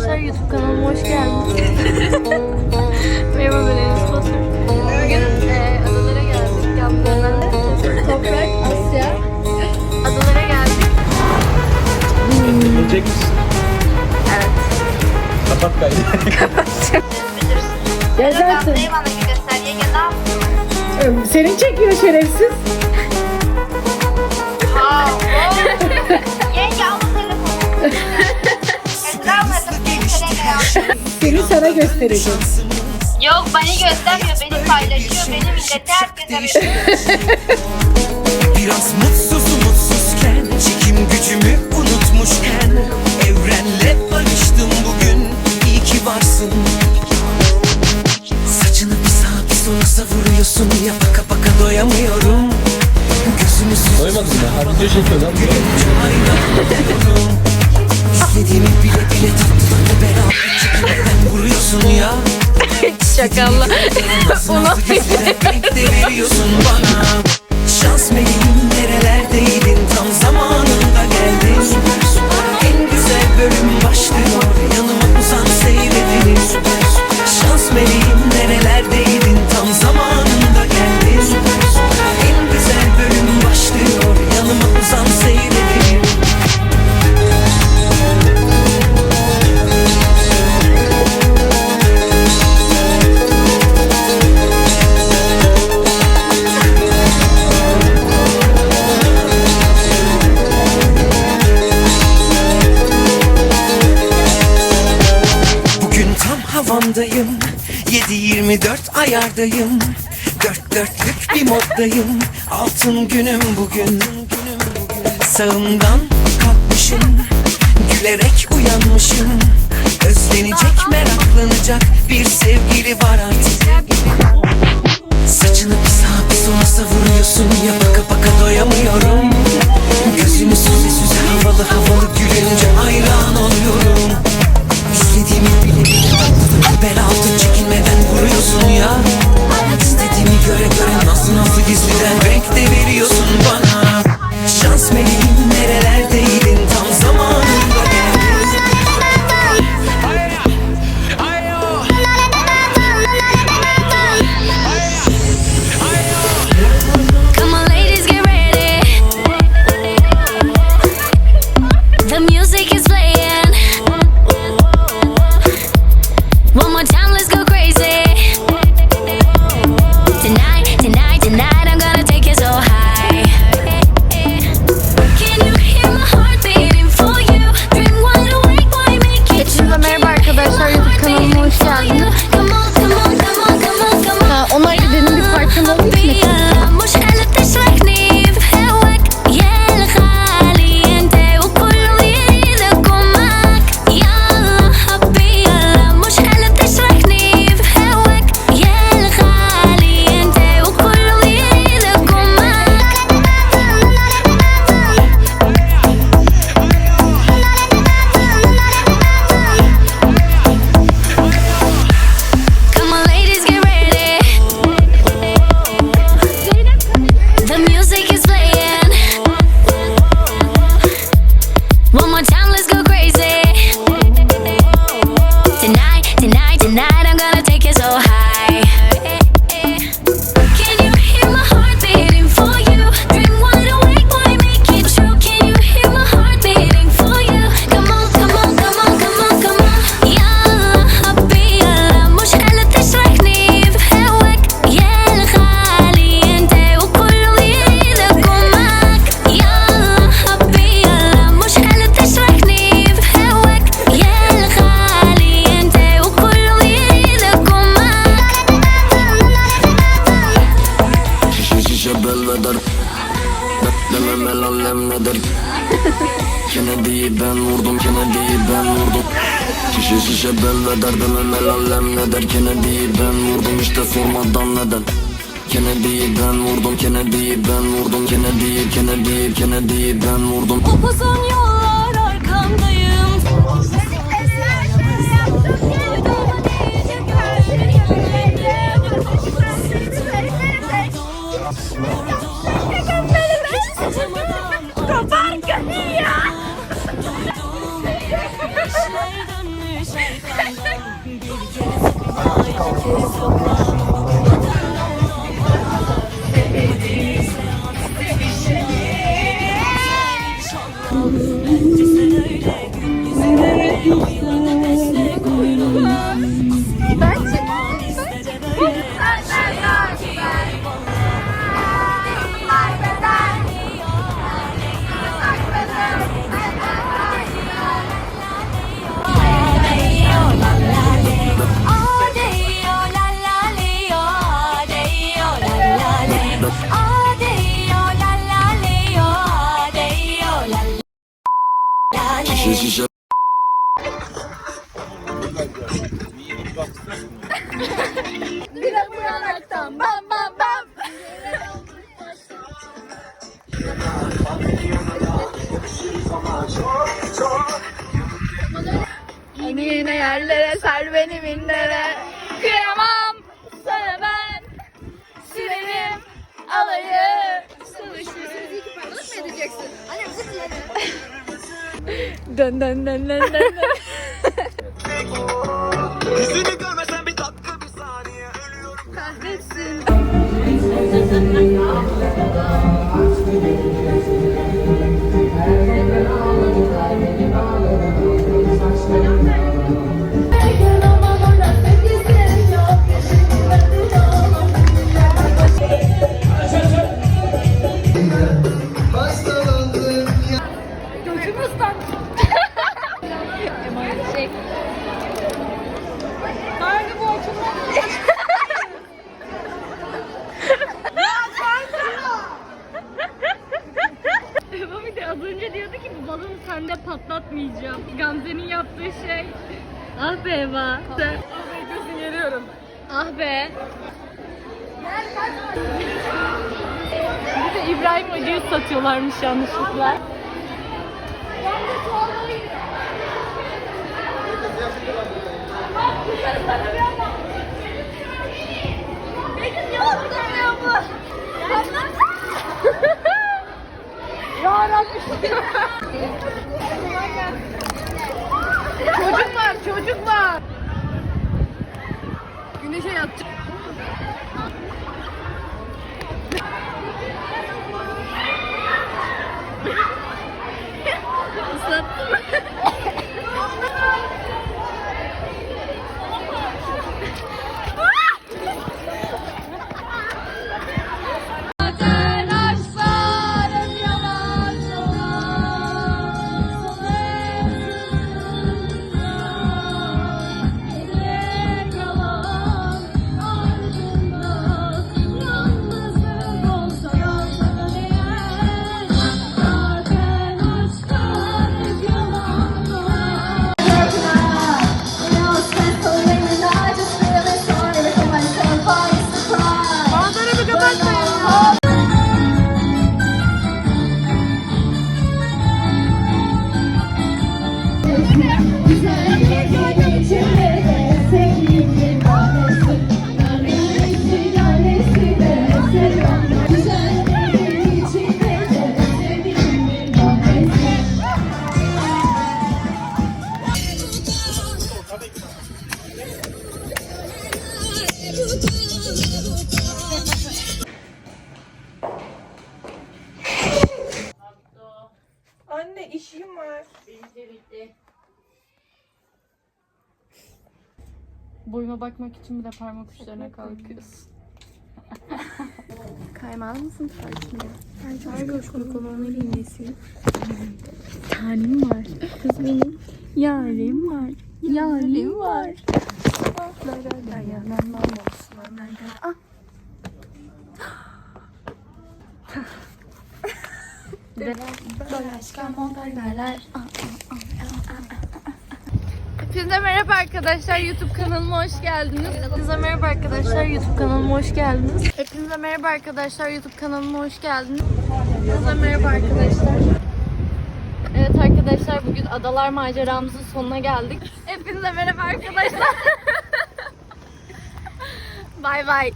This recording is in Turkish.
arkadaşlar YouTube kanalıma hoş geldiniz. Merhaba ben Enes Batur. Bugün e, adalara geldik. Yapmalarla Toprak, Asya. Adalara geldik. Gelecek misin? Evet. Kapat kaydı. Ya zaten bana bir göster. Yenge ne yaptın? seni çekiyor şerefsiz. Ha, Seni sana göstereceğim. Yok beni göstermiyor. Beni paylaşıyor. Beni millete herkese veriyor. Biraz mutsuz mutsuzken Çekim gücümü unutmuşken Evrenle barıştım bugün İyi ki varsın Saçını bir sağa bir sola savuruyorsun Ya baka baka doyamıyorum Gözümü süz Doymadın mı? Ha video çekiyor lan. İstediğimi bile bile tatlı beraber Çekimden vuruyorsun ya? Şakalla. Renk de veriyorsun bana. Şans meleğim nerelerdeydin tam zamanında geldin En güzel bölüm başlıyor ayardayım Dört dörtlük bir moddayım. Altın günüm bugün. Sağımdan kalkmışım. Gülerek uyanmışım. Özlenecek meraklanacak Bir sevgili var artık. Saçını bir sağa bir sola savuruyorsun. Ya baka baka doyamıyorum. Gözünü süze süze havalı havalı Nedir Kennedy'yi ben vurdum Kennedy'yi ben vurdum. Şişe şişe belveder Demem el alem nedir Kennedy'yi ben vurdum işte sormadan neden Kennedy'yi ben vurdum Kennedy'yi ben vurdum. Kennedy'yi Kennedy'yi Kennedy'yi ben vurdum. Upuzun yollar arkandayım Herkese selamlar. Yerlere sar beni minlere Kıyamam sana ben. Sürerim alayı Unut mu edeceksin? Anne Dön dön dön dön dön dön. Yüzünü görmesen bir dakika bir saniye. Ölüyorum. Kahretsin Bir de İbrahim Hoca'yı satıyorlarmış yanlışlıkla. Ya Rabbim. çocuk var, çocuk var. Güneşe yatacak. Anne işim var. Boyuma bakmak için bile parmak uçlarına kalkıyorsun. Kaymaz mısın farkında? Ben çok coşkulu kolonu indesin. Tanem var. Kız benim. Yarim var. Yarim var. Sabahlara dayanamam Osmanlı'da. Ah. Böyle aşka montajlarlar. Hepinize merhaba arkadaşlar YouTube kanalıma hoş geldiniz. Hepinize merhaba arkadaşlar YouTube kanalıma hoş geldiniz. Hepinize merhaba arkadaşlar YouTube kanalıma hoş geldiniz. Hepinize merhaba arkadaşlar. Evet arkadaşlar bugün adalar maceramızın sonuna geldik. Hepinize merhaba arkadaşlar. bay bay.